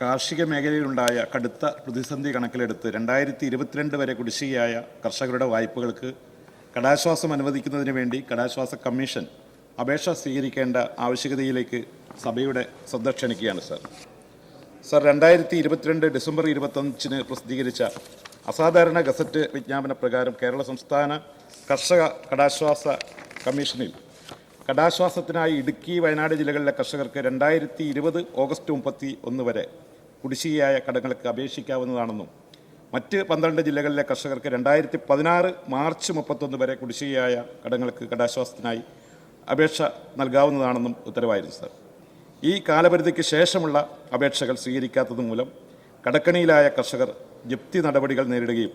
കാർഷിക മേഖലയിലുണ്ടായ കടുത്ത പ്രതിസന്ധി കണക്കിലെടുത്ത് രണ്ടായിരത്തി ഇരുപത്തിരണ്ട് വരെ കുടിശ്ശികയായ കർഷകരുടെ വായ്പകൾക്ക് കടാശ്വാസം അനുവദിക്കുന്നതിന് വേണ്ടി കടാശ്വാസ കമ്മീഷൻ അപേക്ഷ സ്വീകരിക്കേണ്ട ആവശ്യകതയിലേക്ക് സഭയുടെ ശ്രദ്ധ ക്ഷണിക്കുകയാണ് സർ. സർ രണ്ടായിരത്തി ഇരുപത്തിരണ്ട് ഡിസംബർ ഇരുപത്തഞ്ചിന് പ്രസിദ്ധീകരിച്ച അസാധാരണ ഗസറ്റ് വിജ്ഞാപന പ്രകാരം കേരള സംസ്ഥാന കർഷക കടാശ്വാസ കമ്മീഷനിൽ കടാശ്വാസത്തിനായി ഇടുക്കി വയനാട് ജില്ലകളിലെ കർഷകർക്ക് രണ്ടായിരത്തി ഇരുപത് ഓഗസ്റ്റ് മുപ്പത്തി ഒന്ന് വരെ കുടിശ്ശികയായ കടങ്ങൾക്ക് അപേക്ഷിക്കാവുന്നതാണെന്നും മറ്റ് പന്ത്രണ്ട് ജില്ലകളിലെ കർഷകർക്ക് രണ്ടായിരത്തി പതിനാറ് മാർച്ച് മുപ്പത്തൊന്ന് വരെ കുടിശ്ശികയായ കടങ്ങൾക്ക് കടാശ്വാസത്തിനായി അപേക്ഷ നൽകാവുന്നതാണെന്നും ഉത്തരവായിരുന്നു സർ. ഈ കാലപരിധിക്ക് ശേഷമുള്ള അപേക്ഷകൾ സ്വീകരിക്കാത്തത് മൂലം കടക്കണിയിലായ കർഷകർ ജപ്തി നടപടികൾ നേരിടുകയും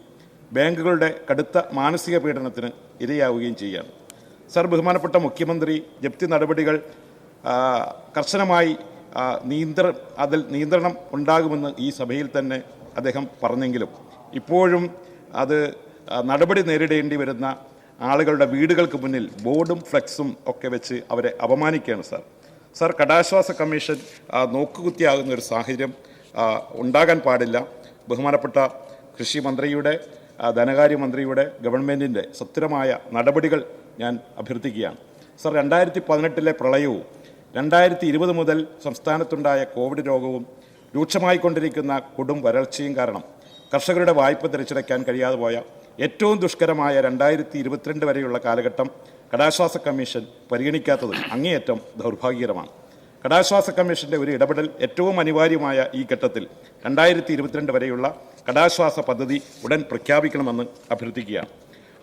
ബാങ്കുകളുടെ കടുത്ത മാനസിക പീഡനത്തിന് ഇരയാവുകയും ചെയ്യുകയാണ് സർ ബഹുമാനപ്പെട്ട മുഖ്യമന്ത്രി ജപ്തി നടപടികൾ കർശനമായി നിയന്ത്ര അതിൽ നിയന്ത്രണം ഉണ്ടാകുമെന്ന് ഈ സഭയിൽ തന്നെ അദ്ദേഹം പറഞ്ഞെങ്കിലും ഇപ്പോഴും അത് നടപടി നേരിടേണ്ടി വരുന്ന ആളുകളുടെ വീടുകൾക്ക് മുന്നിൽ ബോർഡും ഫ്ലെക്സും ഒക്കെ വെച്ച് അവരെ അപമാനിക്കുകയാണ് സാർ. സാർ കടാശ്വാസ കമ്മീഷൻ നോക്കുകുത്തിയാകുന്ന ഒരു സാഹചര്യം ഉണ്ടാകാൻ പാടില്ല. ബഹുമാനപ്പെട്ട കൃഷി മന്ത്രിയുടെ ധനകാര്യമന്ത്രിയുടെ ഗവൺമെന്റിന്റെ സത്യമായ നടപടികൾ ഞാൻ അഭ്യർത്ഥിക്കുകയാണ്. സർ രണ്ടായിരത്തി പതിനെട്ടിലെ പ്രളയവും രണ്ടായിരത്തി ഇരുപത് മുതൽ സംസ്ഥാനത്തുണ്ടായ കോവിഡ് രോഗവും രൂക്ഷമായിക്കൊണ്ടിരിക്കുന്ന കൊടും വരൾച്ചയും കാരണം കർഷകരുടെ വായ്പ തിരിച്ചടയ്ക്കാൻ കഴിയാതെ പോയ ഏറ്റവും ദുഷ്കരമായ രണ്ടായിരത്തി ഇരുപത്തിരണ്ട് വരെയുള്ള കാലഘട്ടം കടാശ്വാസ കമ്മീഷൻ പരിഗണിക്കാത്തത് അങ്ങേയറ്റം ദൗർഭാഗ്യകരമാണ്. കടാശ്വാസ കമ്മീഷന്റെ ഒരു ഇടപെടൽ ഏറ്റവും അനിവാര്യമായ ഈ ഘട്ടത്തിൽ രണ്ടായിരത്തി ഇരുപത്തിരണ്ട് വരെയുള്ള കടാശ്വാസ പദ്ധതി ഉടൻ പ്രഖ്യാപിക്കണമെന്ന് അഭ്യർത്ഥിക്കുകയാണ്.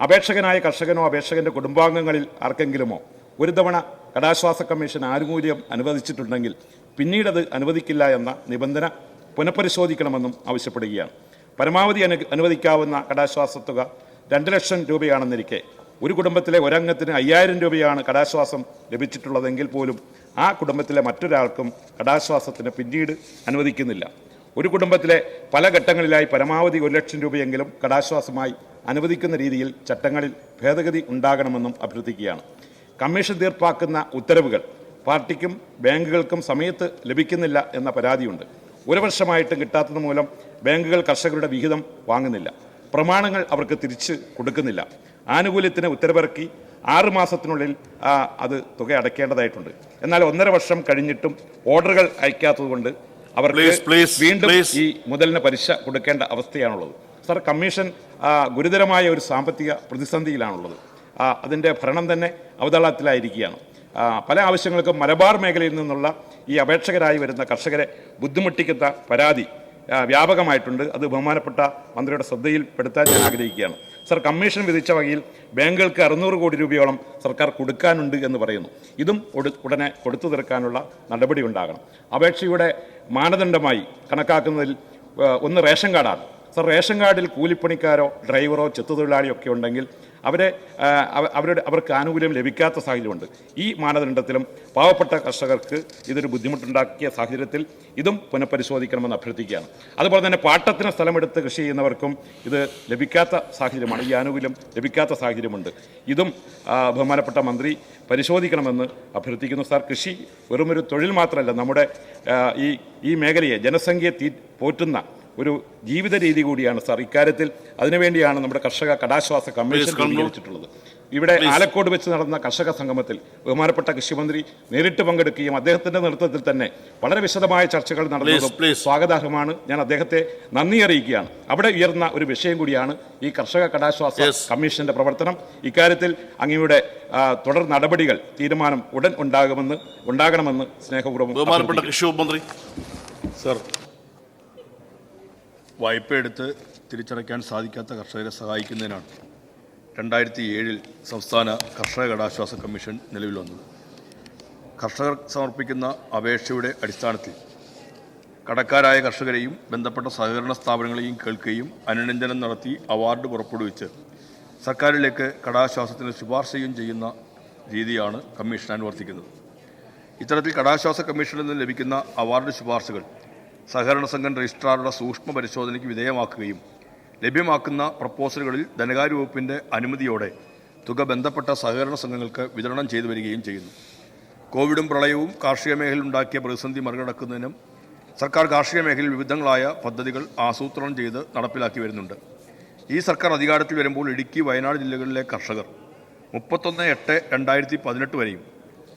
അപേക്ഷകനായ കർഷകനോ അപേക്ഷകന്റെ കുടുംബാംഗങ്ങളിൽ ആർക്കെങ്കിലുമോ ഒരു തവണ കടാശ്വാസ കമ്മീഷൻ ആനുകൂല്യം അനുവദിച്ചിട്ടുണ്ടെങ്കിൽ പിന്നീടത് അനുവദിക്കില്ല എന്ന നിബന്ധന പുനഃപരിശോധിക്കണമെന്നും ആവശ്യപ്പെടുകയാണ്. പരമാവധി അനു അനുവദിക്കാവുന്ന കടാശ്വാസ തുക രണ്ട് ലക്ഷം രൂപയാണെന്നിരിക്കെ ഒരു കുടുംബത്തിലെ ഒരംഗത്തിന് അയ്യായിരം രൂപയാണ് കടാശ്വാസം ലഭിച്ചിട്ടുള്ളതെങ്കിൽ പോലും ആ കുടുംബത്തിലെ മറ്റൊരാൾക്കും കടാശ്വാസത്തിന് പിന്നീട് അനുവദിക്കുന്നില്ല. ഒരു കുടുംബത്തിലെ പല ഘട്ടങ്ങളിലായി പരമാവധി ഒരു ലക്ഷം രൂപയെങ്കിലും കടാശ്വാസമായി അനുവദിക്കുന്ന രീതിയിൽ ചട്ടങ്ങളിൽ ഭേദഗതി ഉണ്ടാകണമെന്നും അഭ്യർത്ഥിക്കുകയാണ്. കമ്മീഷൻ തീർപ്പാക്കുന്ന ഉത്തരവുകൾ പാർട്ടിക്കും ബാങ്കുകൾക്കും സമയത്ത് ലഭിക്കുന്നില്ല എന്ന പരാതിയുണ്ട്. ഒരു വർഷമായിട്ടും കിട്ടാത്തത് മൂലം ബാങ്കുകൾ കർഷകരുടെ വിഹിതം വാങ്ങുന്നില്ല. പ്രമാണങ്ങൾ അവർക്ക് തിരിച്ച് കൊടുക്കുന്നില്ല. ആനുകൂല്യത്തിന് ഉത്തരവിറക്കി ആറ് മാസത്തിനുള്ളിൽ അത് തുക അടയ്ക്കേണ്ടതായിട്ടുണ്ട്. എന്നാൽ ഒന്നര വർഷം കഴിഞ്ഞിട്ടും ഓർഡറുകൾ അയക്കാത്തതുകൊണ്ട് please, വീണ്ടും ഈ മുതലിന് പലിശ കൊടുക്കേണ്ട അവസ്ഥയാണുള്ളത്. സർ കമ്മീഷൻ ഗുരുതരമായ ഒരു സാമ്പത്തിക പ്രതിസന്ധിയിലാണുള്ളത്. അതിന്റെ ഭരണം തന്നെ അവതളത്തിലായിരിക്കുകയാണ്. പല ആവശ്യങ്ങൾക്കും മലബാർ മേഖലയിൽ നിന്നുള്ള ഈ അപേക്ഷകരായി വരുന്ന കർഷകരെ ബുദ്ധിമുട്ടിക്കുന്ന പരാതി വ്യാപകമായിട്ടുണ്ട്. അത് ബഹുമാനപ്പെട്ട മന്ത്രിയുടെ ശ്രദ്ധയിൽപ്പെടുത്താൻ ഞാൻ ആഗ്രഹിക്കുകയാണ്. സർ കമ്മീഷൻ വിധിച്ച വകയിൽ ബാങ്കുകൾക്ക് അറുന്നൂറ് കോടി രൂപയോളം സർക്കാർ കൊടുക്കാനുണ്ട് എന്ന് പറയുന്നു. ഇതും ഉടനെ കൊടുത്തു തീർക്കാനുള്ള നടപടി ഉണ്ടാകണം. അപേക്ഷയുടെ മാനദണ്ഡമായി കണക്കാക്കുന്നതിൽ ഒന്ന് റേഷൻ കാർഡാണ്. സർ റേഷൻ കാർഡിൽ കൂലിപ്പണിക്കാരോ ഡ്രൈവറോ ചെത്തുതൊഴിലാളിയോ ഒക്കെ ഉണ്ടെങ്കിൽ അവരെ അവരുടെ അവർക്ക് ആനുകൂല്യം ലഭിക്കാത്ത സാഹചര്യമുണ്ട്. ഈ മാനദണ്ഡത്തിലും പാവപ്പെട്ട കർഷകർക്ക് ഇതൊരു ബുദ്ധിമുട്ടുണ്ടാക്കിയ സാഹചര്യത്തിൽ ഇതും പുനഃപരിശോധിക്കണമെന്ന് അഭ്യർത്ഥിക്കുകയാണ്. അതുപോലെ തന്നെ പാട്ടത്തിന് സ്ഥലമെടുത്ത് കൃഷി ചെയ്യുന്നവർക്കും ഇത് ലഭിക്കാത്ത സാഹചര്യമാണ്. ഈ ആനുകൂല്യം ലഭിക്കാത്ത സാഹചര്യമുണ്ട്. ഇതും ബഹുമാനപ്പെട്ട മന്ത്രി പരിശോധിക്കണമെന്ന് അഭ്യർത്ഥിക്കുന്നു. സാർ കൃഷി വെറുമൊരു തൊഴിൽ മാത്രമല്ല നമ്മുടെ ഈ ഈ മേഖലയെ ജനസംഖ്യയെ തീ പോറ്റുന്ന ഒരു ജീവിത രീതി കൂടിയാണ് സാർ. ഇക്കാര്യത്തിൽ അതിനുവേണ്ടിയാണ് നമ്മുടെ കർഷക കടാശ്വാസ കമ്മീഷൻ രൂപീകരിച്ചിട്ടുള്ളത്. ഇവിടെ ആലക്കോട് വെച്ച് നടന്ന കർഷക സംഗമത്തിൽ ബഹുമാനപ്പെട്ട കൃഷിമന്ത്രി നേരിട്ട് പങ്കെടുക്കുകയും അദ്ദേഹത്തിന്റെ നേതൃത്വത്തിൽ തന്നെ വളരെ വിശദമായ ചർച്ചകൾ നടന്നതും. സ്വാഗതാർഹമാണ്. ഞാൻ അദ്ദേഹത്തെ നന്ദി അറിയിക്കുകയാണ്. അവിടെ ഉയർന്ന ഒരു വിഷയം കൂടിയാണ് ഈ കർഷക കടാശ്വാസ കമ്മീഷന്റെ പ്രവർത്തനം. ഇക്കാര്യത്തിൽ അങ്ങയുടെ തുടർ നടപടികൾ തീരുമാനം ഉടൻ ഉണ്ടാകുമെന്ന് ഉണ്ടാകണമെന്ന് സ്നേഹപൂർവം ബഹുമാനപ്പെട്ട. കൃഷി മന്ത്രി സർ വായ്പ എടുത്ത് തിരിച്ചടയ്ക്കാൻ സാധിക്കാത്ത കർഷകരെ സഹായിക്കുന്നതിനാണ് രണ്ടായിരത്തി ഏഴിൽ സംസ്ഥാന കർഷക കടാശ്വാസ കമ്മീഷൻ നിലവിൽ വന്നത്. കർഷകർ സമർപ്പിക്കുന്ന അപേക്ഷയുടെ അടിസ്ഥാനത്തിൽ കടക്കാരായ കർഷകരെയും ബന്ധപ്പെട്ട സഹകരണ സ്ഥാപനങ്ങളെയും കേൾക്കുകയും അനുരഞ്ജനം നടത്തി അവാർഡ് പുറപ്പെടുവിച്ച് സർക്കാരിലേക്ക് കടാശ്വാസത്തിന് ശുപാർശയും ചെയ്യുന്ന രീതിയാണ് കമ്മീഷൻ അനുവർത്തിക്കുന്നത്. ഇത്തരത്തിൽ കടാശ്വാസ കമ്മീഷനിൽ നിന്ന് ലഭിക്കുന്ന അവാർഡ് ശുപാർശകൾ സഹകരണ സംഘം രജിസ്ട്രാറുടെ സൂക്ഷ്മ പരിശോധനയ്ക്ക് വിധേയമാക്കുകയും ലഭ്യമാക്കുന്ന പ്രപ്പോസലുകളിൽ ധനകാര്യ വകുപ്പിന്റെ അനുമതിയോടെ തുക ബന്ധപ്പെട്ട സഹകരണ സംഘങ്ങൾക്ക് വിതരണം ചെയ്തു വരികയും ചെയ്യുന്നു. കോവിഡും പ്രളയവും കാർഷിക മേഖലയിലുണ്ടാക്കിയ പ്രതിസന്ധി മറികടക്കുന്നതിനും സർക്കാർ കാർഷിക മേഖലയിൽ വിവിധങ്ങളായ പദ്ധതികൾ ആസൂത്രണം ചെയ്ത് നടപ്പിലാക്കി വരുന്നുണ്ട്. ഈ സർക്കാർ അധികാരത്തിൽ വരുമ്പോൾ ഇടുക്കി വയനാട് ജില്ലകളിലെ കർഷകർ മുപ്പത്തൊന്ന് എട്ട് രണ്ടായിരത്തി പതിനെട്ട് വരെയും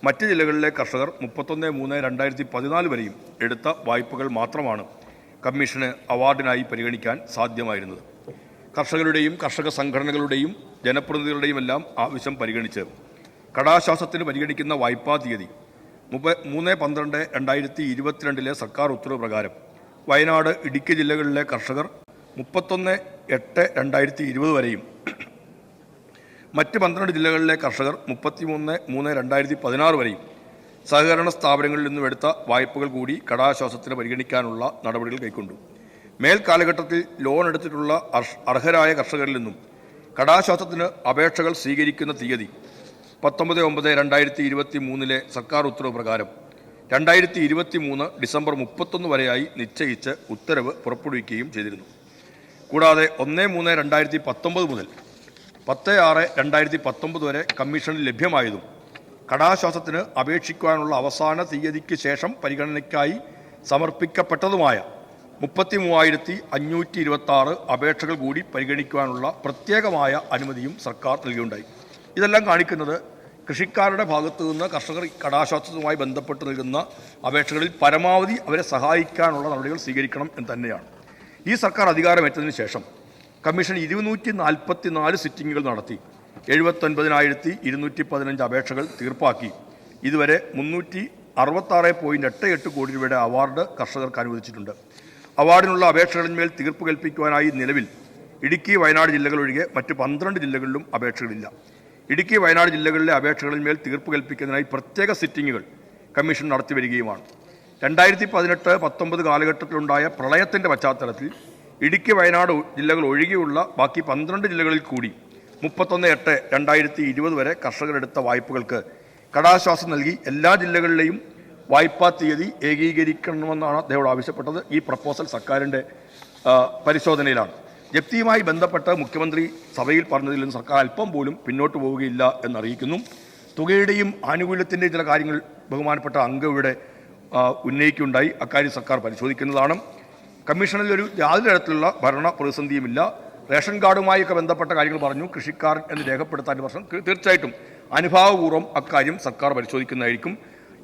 മറ്റ് ജില്ലകളിലെ കർഷകർ മുപ്പത്തൊന്ന് മൂന്ന് രണ്ടായിരത്തി പതിനാല് വരെയും എടുത്ത വായ്പകൾ മാത്രമാണ് കമ്മീഷന് അവാർഡിനായി പരിഗണിക്കാൻ സാധ്യമായിരുന്നത്. കർഷകരുടെയും കർഷക സംഘടനകളുടെയും ജനപ്രതിനിധികളുടെയും എല്ലാം ആവശ്യം പരിഗണിച്ച് കടാശ്വാസത്തിന് പരിഗണിക്കുന്ന വായ്പാ തീയതി മുപ്പ മൂന്ന് പന്ത്രണ്ട് രണ്ടായിരത്തി ഇരുപത്തിരണ്ടിലെ സർക്കാർ ഉത്തരവ് പ്രകാരം വയനാട് ഇടുക്കി ജില്ലകളിലെ കർഷകർ മുപ്പത്തൊന്ന് എട്ട് രണ്ടായിരത്തി ഇരുപത് വരെയും മറ്റ് പന്ത്രണ്ട് ജില്ലകളിലെ കർഷകർ മുപ്പത്തിമൂന്ന് മൂന്ന് രണ്ടായിരത്തി പതിനാറ് വരെയും സഹകരണ സ്ഥാപനങ്ങളിൽ നിന്നും എടുത്ത വായ്പകൾ കൂടി കടാശ്വാസത്തിന് പരിഗണിക്കാനുള്ള നടപടികൾ കൈക്കൊണ്ടു. മേൽ കാലഘട്ടത്തിൽ ലോൺ എടുത്തിട്ടുള്ള അർഹരായ കർഷകരിൽ നിന്നും കടാശ്വാസത്തിന് അപേക്ഷകൾ സ്വീകരിക്കുന്ന തീയതി പത്തൊമ്പത് ഒമ്പത് രണ്ടായിരത്തി ഇരുപത്തി മൂന്നിലെ സർക്കാർ ഉത്തരവ് പ്രകാരം രണ്ടായിരത്തി ഇരുപത്തി മൂന്ന് ഡിസംബർ മുപ്പത്തൊന്ന് വരെയായി നിശ്ചയിച്ച് ഉത്തരവ് പുറപ്പെടുവിക്കുകയും ചെയ്തിരുന്നു. കൂടാതെ ഒന്ന് മൂന്ന് രണ്ടായിരത്തി പത്തൊമ്പത് മുതൽ പത്ത് ആറ് രണ്ടായിരത്തി പത്തൊമ്പത് വരെ കമ്മീഷനിൽ ലഭ്യമായതും കടാശ്വാസത്തിന് അപേക്ഷിക്കുവാനുള്ള അവസാന തീയതിക്ക് ശേഷം പരിഗണനയ്ക്കായി സമർപ്പിക്കപ്പെട്ടതുമായ മുപ്പത്തി മൂവായിരത്തി അഞ്ഞൂറ്റി ഇരുപത്തി ആറ് അപേക്ഷകൾ കൂടി പരിഗണിക്കുവാനുള്ള പ്രത്യേകമായ അനുമതിയും സർക്കാർ നൽകിയുണ്ടായി. ഇതെല്ലാം കാണിക്കുന്നത് കൃഷിക്കാരുടെ ഭാഗത്തു നിന്ന് കർഷകർ കടാശ്വാസവുമായി ബന്ധപ്പെട്ട് നൽകുന്ന അപേക്ഷകളിൽ പരമാവധി അവരെ സഹായിക്കാനുള്ള നടപടികൾ സ്വീകരിക്കണം എന്ന് തന്നെയാണ്. ഈ സർക്കാർ അധികാരമേറ്റതിനു ശേഷം കമ്മീഷൻ ഇരുന്നൂറ്റി നാൽപ്പത്തി നാല് സിറ്റിങ്ങുകൾ നടത്തി. എഴുപത്തൊൻപതിനായിരത്തി ഇരുന്നൂറ്റി പതിനഞ്ച് അപേക്ഷകൾ തീർപ്പാക്കി. ഇതുവരെ മുന്നൂറ്റി അറുപത്താറ് പോയിന്റ് എട്ട് എട്ട് കോടി രൂപയുടെ അവാർഡ് കർഷകർക്ക് അനുവദിച്ചിട്ടുണ്ട്. അവാർഡിനുള്ള അപേക്ഷകളിന്മേൽ തീർപ്പ് കൽപ്പിക്കുവാനായി നിലവിൽ ഇടുക്കി വയനാട് ജില്ലകൾ ഒഴികെ മറ്റ് പന്ത്രണ്ട് ജില്ലകളിലും അപേക്ഷകളില്ല. ഇടുക്കി വയനാട് ജില്ലകളിലെ അപേക്ഷകളിന്മേൽ തീർപ്പ് കൽപ്പിക്കുന്നതിനായി പ്രത്യേക സിറ്റിങ്ങുകൾ കമ്മീഷൻ നടത്തി വരികയുമാണ്. രണ്ടായിരത്തി പതിനെട്ട് പത്തൊമ്പത് കാലഘട്ടത്തിലുണ്ടായ പ്രളയത്തിന്റെ പശ്ചാത്തലത്തിൽ ഇടുക്കി വയനാട് ജില്ലകൾ ഒഴികെയുള്ള ബാക്കി പന്ത്രണ്ട് ജില്ലകളിൽ കൂടി മുപ്പത്തൊന്ന് എട്ട് രണ്ടായിരത്തി ഇരുപത് വരെ കർഷകരെടുത്ത വായ്പകൾക്ക് കടാശ്വാസം നൽകി. എല്ലാ ജില്ലകളിലെയും വായ്പാ തീയതി ഏകീകരിക്കണമെന്നാണ് അദ്ദേഹം ആവശ്യപ്പെട്ടത്. ഈ പ്രപ്പോസൽ സർക്കാരിന്റെ പരിശോധനയിലാണ്. ജപ്തിയുമായി ബന്ധപ്പെട്ട് മുഖ്യമന്ത്രി സഭയിൽ പറഞ്ഞതിൽ നിന്ന് സർക്കാർ അല്പം പോലും പിന്നോട്ട് പോവുകയില്ല എന്നറിയിക്കുന്നു. തുകയുടെയും ആനുകൂല്യത്തിന്റെയും ചില കാര്യങ്ങൾ ബഹുമാനപ്പെട്ട അംഗം ഇവിടെ ഉന്നയിക്കുകയുണ്ടായി. അക്കാര്യം സർക്കാർ പരിശോധിക്കുന്നതാണ്. കമ്മീഷനിൽ ഒരു യാതൊരു തരത്തിലുള്ള ഭരണ പ്രതിസന്ധിയുമില്ല. റേഷൻ കാർഡുമായൊക്കെ ബന്ധപ്പെട്ട കാര്യങ്ങൾ പറഞ്ഞു. കൃഷിക്കാർ എന്ന് രേഖപ്പെടുത്താൻ പ്രശ്നം. തീർച്ചയായിട്ടും അനുഭാവപൂർവം അക്കാര്യം സർക്കാർ പരിശോധിക്കുന്നതായിരിക്കും.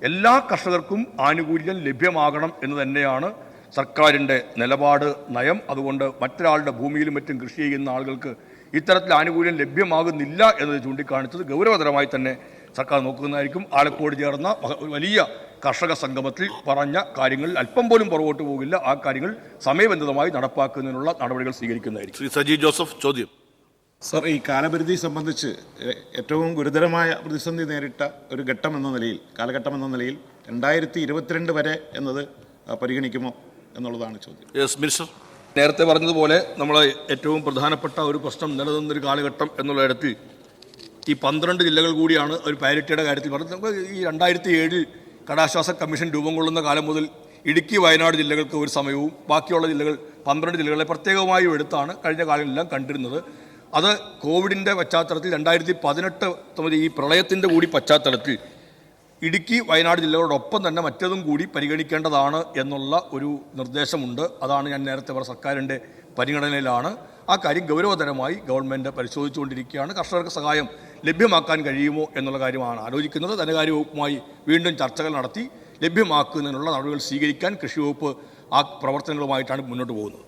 എല്ലാ കർഷകർക്കും ആനുകൂല്യം ലഭ്യമാകണം എന്ന് തന്നെയാണ് സർക്കാരിന്റെ നിലപാട് നയം. അതുകൊണ്ട് മറ്റൊരാളുടെ ഭൂമിയിലും മറ്റും കൃഷി ചെയ്യുന്ന ആളുകൾക്ക് ഇത്തരത്തിൽ ആനുകൂല്യം ലഭ്യമാകുന്നില്ല എന്നത് ചൂണ്ടിക്കാണിച്ചത് ഗൗരവതരമായി തന്നെ സർക്കാർ നോക്കുന്നതായിരിക്കും. ആലക്കോട് ചേർന്ന വലിയ കർഷക സംഗമത്തിൽ പറഞ്ഞ കാര്യങ്ങളിൽ അല്പം പോലും പുറകോട്ട് പോകില്ല. ആ കാര്യങ്ങൾ സമയബന്ധിതമായി നടപ്പാക്കുന്നതിനുള്ള നടപടികൾ സ്വീകരിക്കുന്നതായിരിക്കും. ശ്രീ സജി ജോസഫ് ചോദ്യം. സർ ഈ കാലപരിധി സംബന്ധിച്ച് ഏറ്റവും ഗുരുതരമായ പ്രതിസന്ധി നേരിട്ട ഒരു ഘട്ടം എന്ന നിലയിൽ കാലഘട്ടം എന്ന നിലയിൽ രണ്ടായിരത്തി ഇരുപത്തിരണ്ട് വരെ എന്നത് പരിഗണിക്കുമോ എന്നുള്ളതാണ് ചോദ്യം. യെസ് മിനിസ്റ്റർ നേരത്തെ പറഞ്ഞതുപോലെ നമ്മൾ ഏറ്റവും പ്രധാനപ്പെട്ട ഒരു പ്രശ്നം നിലനിന്നൊരു കാലഘട്ടം എന്നുള്ളിടത്ത് ഈ പന്ത്രണ്ട് ജില്ലകൾ കൂടിയാണ് ഒരു പാരിറ്റിയുടെ കാര്യത്തിൽ പറഞ്ഞത്. നമുക്ക് ഈ രണ്ടായിരത്തി ഏഴിൽ കടാശ്വാസ കമ്മീഷൻ രൂപം കൊള്ളുന്ന കാലം മുതൽ ഇടുക്കി വയനാട് ജില്ലകൾക്ക് ഒരു സമയവും ബാക്കിയുള്ള ജില്ലകൾ പന്ത്രണ്ട് ജില്ലകളെ പ്രത്യേകമായും എടുത്താണ് കഴിഞ്ഞ കാലങ്ങളിലെല്ലാം കണ്ടിരുന്നത്. അത് കോവിഡിന്റെ പശ്ചാത്തലത്തിൽ രണ്ടായിരത്തി പതിനെട്ട് മുതൽ ഈ പ്രളയത്തിന്റെ കൂടി പശ്ചാത്തലത്തിൽ ഇടുക്കി വയനാട് ജില്ലകളോടൊപ്പം തന്നെ മറ്റതും കൂടി പരിഗണിക്കേണ്ടതാണ് എന്നുള്ള ഒരു നിർദ്ദേശമുണ്ട്. അതാണ് ഞാൻ നേരത്തെ പറഞ്ഞ സർക്കാരിന്റെ പരിഗണനയിലാണ്. ആ കാര്യം ഗൗരവതരമായി ഗവൺമെന്റ് പരിശോധിച്ചുകൊണ്ടിരിക്കുകയാണ്. കർഷകർക്ക് സഹായം ലഭ്യമാക്കാൻ കഴിയുമോ എന്നുള്ള കാര്യമാണ് ആലോചിക്കുന്നത്. ധനകാര്യ വകുപ്പുമായി വീണ്ടും ചർച്ചകൾ നടത്തി ലഭ്യമാക്കുന്നതിനുള്ള നടപടികൾ സ്വീകരിക്കാൻ കൃഷി വകുപ്പ് ആ പ്രവർത്തനങ്ങളുമായിട്ടാണ് മുന്നോട്ട് പോകുന്നത്.